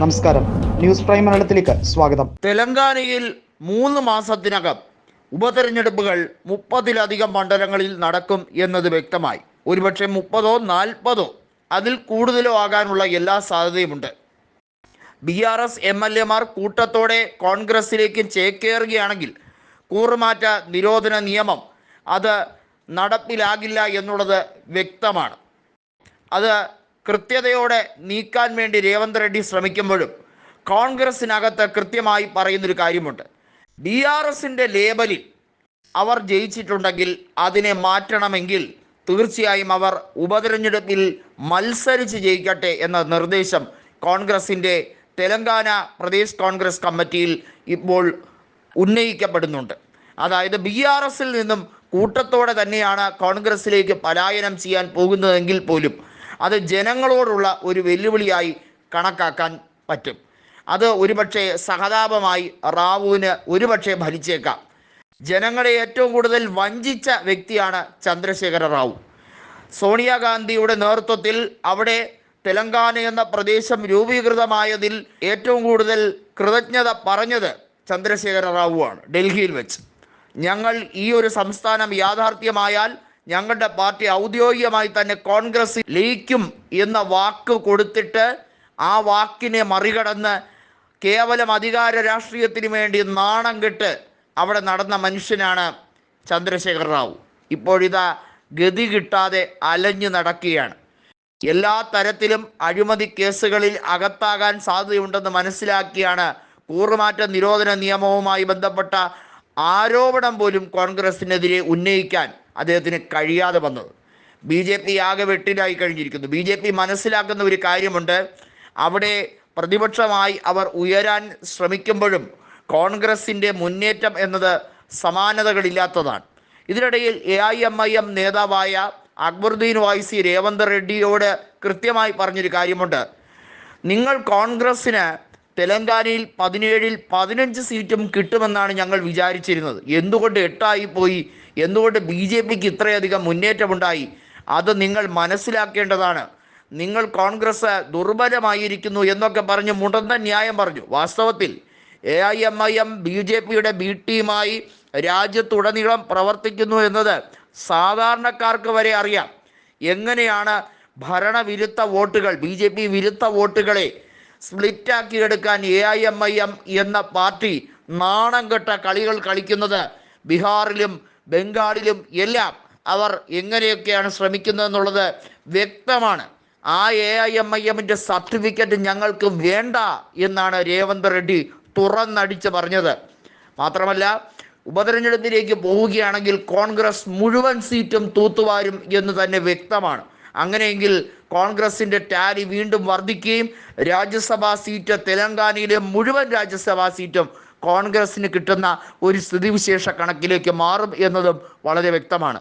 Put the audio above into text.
നമസ്കാരം. News prime മലയാളത്തിലേക്ക് സ്വാഗതം. തെലങ്കാനയിൽ മൂന്ന് മാസത്തിനകം ഉപതെരഞ്ഞെടുപ്പുകൾ മുപ്പതിലധികം മണ്ഡലങ്ങളിൽ നടക്കും എന്നത് വ്യക്തമായി. ഒരുപക്ഷെ മുപ്പതോ നാൽപ്പതോ അതിൽ കൂടുതലോ ആകാനുള്ള എല്ലാ സാധ്യതയുമുണ്ട്. B R S M L എമാർ കൂട്ടത്തോടെ കോൺഗ്രസിലേക്ക് ചേക്കേറുകയാണെങ്കിൽ കൂറുമാറ്റ നിരോധന നിയമം അത് നടപ്പിലാകില്ല എന്നുള്ളത് വ്യക്തമാണ്. അത് കൃത്യതയോടെ നീക്കാൻ വേണ്ടി രേവന്ത് റെഡ്ഡി ശ്രമിക്കുമ്പോഴും കോൺഗ്രസിനകത്ത് കൃത്യമായി പറയുന്നൊരു കാര്യമുണ്ട്. ബി ആർ എസിന്റെ ലേബലിൽ അവർ ജയിച്ചിട്ടുണ്ടെങ്കിൽ അതിനെ മാറ്റണമെങ്കിൽ തീർച്ചയായും അവർ ഉപതെരഞ്ഞെടുപ്പിൽ മത്സരിച്ച് ജയിക്കട്ടെ എന്ന നിർദ്ദേശം കോൺഗ്രസിന്റെ തെലങ്കാന പ്രദേശ് കോൺഗ്രസ് കമ്മിറ്റിയിൽ ഇപ്പോൾ ഉന്നയിക്കപ്പെടുന്നുണ്ട്. അതായത് ബി ആർ എസിൽ നിന്നും കൂട്ടത്തോടെ തന്നെയാണ് കോൺഗ്രസിലേക്ക് പലായനം ചെയ്യാൻ പോകുന്നതെങ്കിൽ പോലും അത് ജനങ്ങളോടുള്ള ഒരു വെല്ലുവിളിയായി കണക്കാക്കാൻ പറ്റും. അത് ഒരുപക്ഷെ സഹതാപമായി റാവുവിന് ഒരുപക്ഷെ ഭരിച്ചേക്കാം. ജനങ്ങളെ ഏറ്റവും കൂടുതൽ വഞ്ചിച്ച വ്യക്തിയാണ് ചന്ദ്രശേഖര റാവു. സോണിയാഗാന്ധിയുടെ നേതൃത്വത്തിൽ അവിടെ തെലങ്കാന എന്ന പ്രദേശം രൂപീകൃതമായതിൽ ഏറ്റവും കൂടുതൽ കൃതജ്ഞത പറഞ്ഞത് ചന്ദ്രശേഖര റാവുവാണ് ഡൽഹിയിൽ വെച്ച്. ഞങ്ങൾ ഈ ഒരു സംസ്ഥാനം യാഥാർത്ഥ്യമായാൽ ഞങ്ങളുടെ പാർട്ടി ഔദ്യോഗികമായി തന്നെ കോൺഗ്രസ് ലയിക്കും എന്ന വാക്ക് കൊടുത്തിട്ട് ആ വാക്കിനെ മറികടന്ന് കേവലം അധികാര രാഷ്ട്രീയത്തിന് വേണ്ടി നാണം കെട്ട് അവിടെ നടന്ന മനുഷ്യനാണ് ചന്ദ്രശേഖർ റാവു. ഇപ്പോഴിതാ ഗതി കിട്ടാതെ അലഞ്ഞു നടക്കുകയാണ്. എല്ലാ തരത്തിലും അഴിമതി കേസുകളിൽ അകത്താകാൻ സാധ്യതയുണ്ടെന്ന് മനസ്സിലാക്കിയാണ് കൂറുമാറ്റ നിരോധന നിയമവുമായി ബന്ധപ്പെട്ട ആരോപണം പോലും കോൺഗ്രസിനെതിരെ ഉന്നയിക്കാൻ അദ്ദേഹത്തിന് കഴിയാതെ വന്നത്. ബി ജെ പി ആകെ വെട്ടിലായി കഴിഞ്ഞിരിക്കുന്നു. ബി ജെ പി മനസ്സിലാക്കുന്ന ഒരു കാര്യമുണ്ട്. അവിടെ പ്രതിപക്ഷമായി അവർ ഉയരാൻ ശ്രമിക്കുമ്പോഴും കോൺഗ്രസിന്റെ മുന്നേറ്റം എന്നത് സമാനതകളില്ലാത്തതാണ്. ഇതിനിടയിൽ A I M I M നേതാവായ അക്ബറുദ്ദീൻ വൈസി രേവന്ത് റെഡ്ഡിയോട് കൃത്യമായി പറഞ്ഞൊരു കാര്യമുണ്ട്. നിങ്ങൾ കോൺഗ്രസ്സിന് തെലങ്കാനയിൽ പതിനേഴിൽ പതിനഞ്ച് സീറ്റും കിട്ടുമെന്നാണ് ഞങ്ങൾ വിചാരിച്ചിരുന്നത്. എന്തുകൊണ്ട് എട്ടായി പോയി? എന്തുകൊണ്ട് ബി ജെ പിക്ക് ഇത്രയധികം മുന്നേറ്റമുണ്ടായി? അത് നിങ്ങൾ മനസ്സിലാക്കേണ്ടതാണ്. നിങ്ങൾ കോൺഗ്രസ് ദുർബലമായിരിക്കുന്നു എന്നൊക്കെ പറഞ്ഞ് മുടന്ത ന്യായം പറഞ്ഞു. വാസ്തവത്തിൽ A I M I M B J പിയുടെ ബി ടീമായി രാജ്യത്തുടനീളം പ്രവർത്തിക്കുന്നു എന്നത് സാധാരണക്കാർക്ക് വരെ അറിയാം. എങ്ങനെയാണ് ഭരണവിരുദ്ധ വോട്ടുകൾ ബി ജെ പി വിരുദ്ധ വോട്ടുകളെ സ്പ്ലിറ്റാക്കി എടുക്കാൻ A I M I M എന്ന പാർട്ടി നാണം കെട്ട കളികൾ കളിക്കുന്നത് ബീഹാറിലും ബംഗാളിലും എല്ലാം അവർ എങ്ങനെയൊക്കെയാണ് ശ്രമിക്കുന്നതെന്നുള്ളത് വ്യക്തമാണ്. ആ എ ഐ എം ഐ എമ്മിന്റെ സർട്ടിഫിക്കറ്റ് ഞങ്ങൾക്ക് വേണ്ട എന്നാണ് രേവന്ത് റെഡ്ഡി തുറന്നടിച്ച് പറഞ്ഞത്. മാത്രമല്ല ഉപതെരഞ്ഞെടുപ്പിലേക്ക് പോവുകയാണെങ്കിൽ കോൺഗ്രസ് മുഴുവൻ സീറ്റും തൂത്തുവാരും എന്ന് തന്നെ വ്യക്തമാണ്. അങ്ങനെയെങ്കിൽ കോൺഗ്രസിന്റെ ടാലി വീണ്ടും വർദ്ധിക്കുകയും രാജ്യസഭാ സീറ്റ് തെലങ്കാനയിലെ മുഴുവൻ രാജ്യസഭാ സീറ്റും കോൺഗ്രസിന് കിട്ടുന്ന ഒരു സ്ഥിതിവിശേഷ കണക്കിലേക്ക് മാറും എന്നതും വളരെ വ്യക്തമാണ്.